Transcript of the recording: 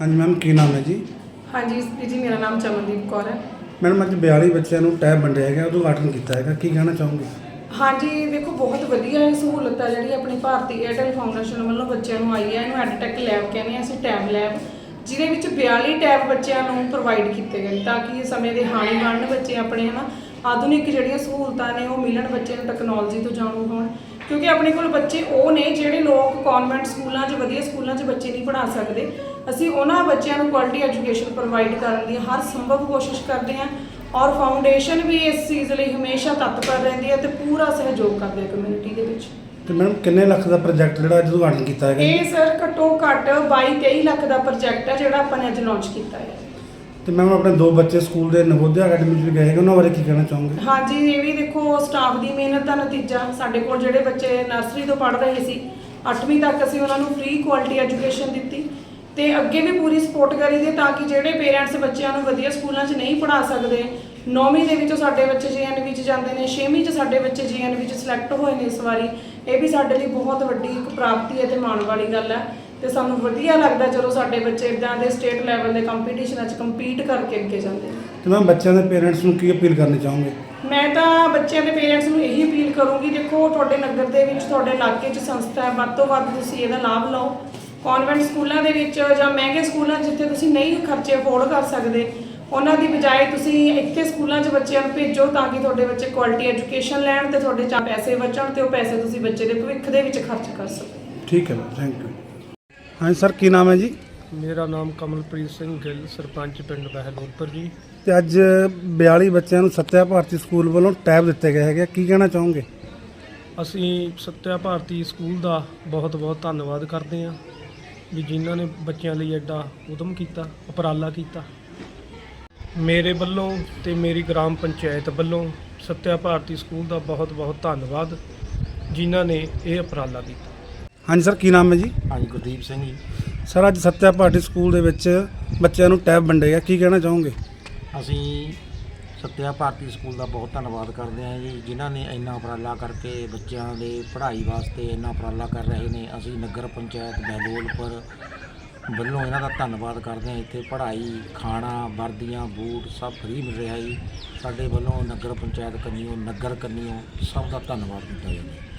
ਹਾਂਜੀ ਮੈਮ ਕੀ ਨਾਮ ਹੈ ਜੀ? ਹਾਂਜੀ ਜੀ ਮੇਰਾ ਨਾਮ ਚਮਨਦੀਪ ਕੌਰ ਹੈ। ਮੈਡਮ ਅੱਜ 42 ਬੱਚਿਆਂ ਨੂੰ ਟੈਬ ਵੰਡਿਆ ਗਿਆ ਉਹਦਾ ਉਦਘਾਟਨ ਕੀਤਾ ਹੈਗਾ ਕੀ ਕਹਿਣਾ ਚਾਹੋਗੇ? ਹਾਂਜੀ ਦੇਖੋ ਬਹੁਤ ਵਧੀਆ ਇਹ ਸਹੂਲਤ ਆ ਜਿਹੜੀ ਆਪਣੀ ਭਾਰਤੀ ਏਅਰਟੈਲ ਫਾਊਂਡੇਸ਼ਨ ਵੱਲੋਂ ਬੱਚਿਆਂ ਨੂੰ ਆਈ ਹੈ ਇਹਨੂੰ ਐਡਟੈਕ ਲੈਬ ਕਹਿੰਦੇ ਆ ਅਸੀਂ ਟੈਬ ਲੈਬ ਜਿਹਦੇ ਵਿੱਚ 42 ਟੈਬ ਬੱਚਿਆਂ ਨੂੰ ਪ੍ਰੋਵਾਈਡ ਕੀਤੇ ਗਏ ਤਾਂ ਕਿ ਇਹ ਸਮੇਂ ਦੇ ਹਾਣੀ ਬਣਨ ਬੱਚੇ ਆਪਣੇ ਹਨਾ ਆਧੁਨਿਕ ਜਿਹੜੀਆਂ ਸਹੂਲਤਾਂ ਨੇ ਉਹ ਮਿਲਣ ਬੱਚੇ ਨੂੰ ਟੈਕਨੋਲੋਜੀ ਤੋਂ ਜਾਣੂ ਹੋਣ। ਕਿਉਂਕਿ ਆਪਣੇ ਕੋਲ ਬੱਚੇ ਉਹ ਨੇ ਜਿਹੜੇ ਲੋਕ ਕਨਵੈਂਟ ਸਕੂਲਾਂ 'ਚ ਵਧੀਆ ਸਕੂਲਾਂ 'ਚ ਬੱਚੇ ਨਹੀਂ ਪੜ੍ਹਾ ਸਕਦੇ। ਅਸੀਂ ਉਹਨਾਂ ਬੱਚਿਆਂ ਨੂੰ ਕੁਆਲਿਟੀ ਐਜੂਕੇਸ਼ਨ ਪ੍ਰੋਵਾਈਡ ਕਰਨ ਦੀ ਹਰ ਸੰਭਵ ਕੋਸ਼ਿਸ਼ ਕਰਦੇ ਹਾਂ ਔਰ ਫਾਊਂਡੇਸ਼ਨ ਵੀ ਇਸ ਚੀਜ਼ ਲਈ ਹਮੇਸ਼ਾ ਤਤਪਰ ਰਹਿੰਦੀ ਹੈ ਤੇ ਪੂਰਾ ਸਹਿਯੋਗ ਕਰਦੀ ਹੈ ਕਮਿਊਨਿਟੀ ਦੇ ਵਿੱਚ। ਤੇ ਮੈਡਮ ਕਿੰਨੇ ਲੱਖ ਦਾ ਪ੍ਰੋਜੈਕਟ ਜਿਹੜਾ ਅੱਜ ਉਦਘਾਟਨ ਕੀਤਾ ਹੈਗਾ? ਇਹ ਸਰ ਘੱਟੋ ਘੱਟ 22 23 ਲੱਖ ਦਾ ਪ੍ਰੋਜੈਕਟ ਹੈ ਜਿਹੜਾ ਆਪਾਂ ਨੇ ਅੱਜ ਲਾਂਚ ਕੀਤਾ ਹੈ। ਤੇ ਮੈਮ ਆਪਣੇ ਦੋ ਬੱਚੇ ਸਕੂਲ ਦੇ ਨਵੋਦਿਆ ਅਕੈਡਮੀ ਵਿੱਚ ਗਏ ਹੈਗੇ, ਉਹਨਾਂ ਬਾਰੇ ਕੀ ਕਹਿਣਾ ਚਾਹੋਗੇ? ਹਾਂਜੀ, ਇਹ ਵੀ ਦੇਖੋ ਸਟਾਫ ਦੀ ਮਿਹਨਤ ਦਾ ਨਤੀਜਾ। ਸਾਡੇ ਕੋਲ ਜਿਹੜੇ ਬੱਚੇ ਨਰਸਰੀ ਤੋਂ ਪੜ੍ਹ ਰਹੇ ਸੀ 8ਵੀਂ ਤੱਕ ਅਸੀਂ ਉਹਨਾਂ ਨੂੰ ਫ੍ਰੀ ਕੁਆਲਿਟੀ ਐਜੂਕੇਸ਼ਨ ਦਿੱਤੀ ਤੇ ਅੱਗੇ ਵੀ ਪੂਰੀ ਸਪੋਰਟ ਕਰੀ ਦੇ ਤਾਂ ਕਿ ਜਿਹੜੇ ਪੇਰੈਂਟਸ ਬੱਚਿਆਂ ਨੂੰ ਵਧੀਆ ਸਕੂਲਾਂ 'ਚ ਨਹੀਂ ਪੜ੍ਹਾ ਸਕਦੇ, ਨੌਵੀਂ ਦੇ ਵਿੱਚੋਂ ਸਾਡੇ ਬੱਚੇ ਜੀਐਨ 'ਚ ਜਾਂਦੇ ਨੇ, ਛੇਵੀਂ 'ਚ ਸਾਡੇ ਬੱਚੇ ਜੀਐਨ 'ਚ ਸਿਲੈਕਟ ਹੋਏ ਨੇ ਇਸ ਵਾਰੀ। ਇਹ ਵੀ ਸਾਡੇ ਲਈ ਬਹੁਤ ਵੱਡੀ ਇੱਕ ਪ੍ਰਾਪਤੀ ਹੈ ਤੇ ਮਾਣ ਵਾਲੀ ਗੱਲ ਹੈ। ਤੇ ਸਾਨੂੰ ਵਧੀਆ ਲੱਗਦਾ ਜਦੋਂ ਸਾਡੇ ਬੱਚੇ ਇਦਾਂ ਦੇ ਸਟੇਟ ਲੈਵਲ ਦੇ ਕੰਪੀਟੀਸ਼ਨਾਂ 'ਚ ਕੰਪੀਟ ਕਰਕੇ ਅੱਗੇ ਜਾਂਦੇ ਨੇ ਤੇ ਮੈਮ ਬੱਚਿਆਂ ਦੇ ਪੇਰੈਂਟਸ ਨੂੰ ਕੀ ਅਪੀਲ ਕਰਨੀ ਚਾਹੋਗੇ? ਮੈਂ ਤਾਂ ਬੱਚਿਆਂ ਦੇ ਪੇਰੈਂਟਸ ਨੂੰ ਇਹੀ ਅਪੀਲ ਕਰੂੰਗੀ ਦੇਖੋ ਤੁਹਾਡੇ ਨਗਰ ਦੇ ਵਿੱਚ ਤੁਹਾਡੇ ਇਲਾਕੇ 'ਚ ਸੰਸਥਾ ਹੈ ਵੱਧ ਤੋਂ ਵੱਧ ਤੁਸੀਂ ਇਹਦਾ ਲਾਭ ਲਓ। ਕਨਵੈਂਟ ਸਕੂਲਾਂ ਦੇ ਵਿੱਚ ਜਾਂ ਮਹਿੰਗੇ ਸਕੂਲਾਂ 'ਚ ਜਿੱਥੇ ਤੁਸੀਂ ਨਹੀਂ ਖਰਚੇ ਅਫੋਰਡ ਕਰ ਸਕਦੇ ਉਹਨਾਂ ਦੀ ਬਜਾਏ ਤੁਸੀਂ ਇੱਥੇ ਸਕੂਲਾਂ 'ਚ ਬੱਚਿਆਂ ਨੂੰ ਭੇਜੋ ਤਾਂ ਕਿ ਤੁਹਾਡੇ ਬੱਚੇ ਕੁਆਲਿਟੀ ਐਜੂਕੇਸ਼ਨ ਲੈਣ ਤੇ ਤੁਹਾਡੇ ਚਾ ਪੈਸੇ ਬਚਣ ਤੇ ਉਹ ਪੈਸੇ ਤੁਸੀਂ ਬੱਚੇ ਦੇ ਭਵਿੱਖ ਦੇ ਵਿੱਚ ਖਰਚ ਕਰ ਸਕੋ ਠੀਕ ਹੈ ਮੈਮ ਥੈਂਕ ਯੂ ਹਾਂਜੀ ਸਰ ਕੀ ਨਾਮ ਹੈ ਜੀ? ਮੇਰਾ ਨਾਮ ਕਮਲਪ੍ਰੀਤ ਸਿੰਘ ਗਿੱਲ ਸਰਪੰਚ ਪਿੰਡ ਬਹਿਲੋਲਪੁਰ ਜੀ। ਤੇ ਅੱਜ 42 ਬੱਚਿਆਂ ਨੂੰ ਸੱਤਿਆ ਭਾਰਤੀ ਸਕੂਲ ਵੱਲੋਂ ਟੈਬ ਦਿੱਤੇ ਗਏ ਹੈਗੇ ਕੀ ਕਹਿਣਾ ਚਾਹੋਗੇ? ਅਸੀਂ ਸੱਤਿਆ ਭਾਰਤੀ ਸਕੂਲ ਦਾ ਬਹੁਤ ਬਹੁਤ ਧੰਨਵਾਦ ਕਰਦੇ ਹਾਂ ਵੀ ਜਿਨ੍ਹਾਂ ਨੇ ਬੱਚਿਆਂ ਲਈ ਐਡਾ ਉਦਮ ਕੀਤਾ ਉਪਰਾਲਾ ਕੀਤਾ। ਮੇਰੇ ਵੱਲੋਂ ਤੇ ਮੇਰੀ ਗ੍ਰਾਮ ਪੰਚਾਇਤ ਵੱਲੋਂ ਸੱਤਿਆ ਭਾਰਤੀ ਸਕੂਲ ਦਾ ਬਹੁਤ ਬਹੁਤ ਧੰਨਵਾਦ ਜਿਨ੍ਹਾਂ ਨੇ ਇਹ ਉਪਰਾਲਾ ਕੀਤਾ। ਹਾਂਜੀ ਸਰ ਕੀ ਨਾਮ ਹੈ ਜੀ? ਹਾਂਜੀ ਗੁਰਦੀਪ ਸਿੰਘ ਜੀ। ਸਰ ਅੱਜ ਸੱਤਿਆ ਭਾਰਤੀ ਸਕੂਲ ਦੇ ਵਿੱਚ ਬੱਚਿਆਂ ਨੂੰ ਟੈਬ ਵੰਡੇ ਗਿਆ ਕੀ ਕਹਿਣਾ ਚਾਹੋਗੇ? ਅਸੀਂ ਸੱਤਿਆ ਭਾਰਤੀ ਸਕੂਲ ਦਾ ਬਹੁਤ ਧੰਨਵਾਦ ਕਰਦੇ ਹਾਂ ਜੀ ਜਿਨ੍ਹਾਂ ਨੇ ਇੰਨਾ ਉਪਰਾਲਾ ਕਰਕੇ ਬੱਚਿਆਂ ਦੇ ਪੜ੍ਹਾਈ ਵਾਸਤੇ ਇੰਨਾ ਉਪਰਾਲਾ ਕਰ ਰਹੇ ਨੇ। ਅਸੀਂ ਨਗਰ ਪੰਚਾਇਤ ਬਹਿਲੋਲਪੁਰ ਵੱਲੋਂ ਇਹਨਾਂ ਦਾ ਧੰਨਵਾਦ ਕਰਦੇ ਹਾਂ। ਇੱਥੇ ਪੜ੍ਹਾਈ ਖਾਣਾ ਵਰਦੀਆਂ ਬੂਟ ਸਭ ਫ੍ਰੀ ਮਿਲ ਰਿਹਾ ਜੀ। ਸਾਡੇ ਵੱਲੋਂ ਨਗਰ ਪੰਚਾਇਤ ਕੰਨੀਓ ਨਗਰ ਕੰਨੀਓ ਸਭ ਦਾ ਧੰਨਵਾਦ ਕੀਤਾ ਜਾਂਦਾ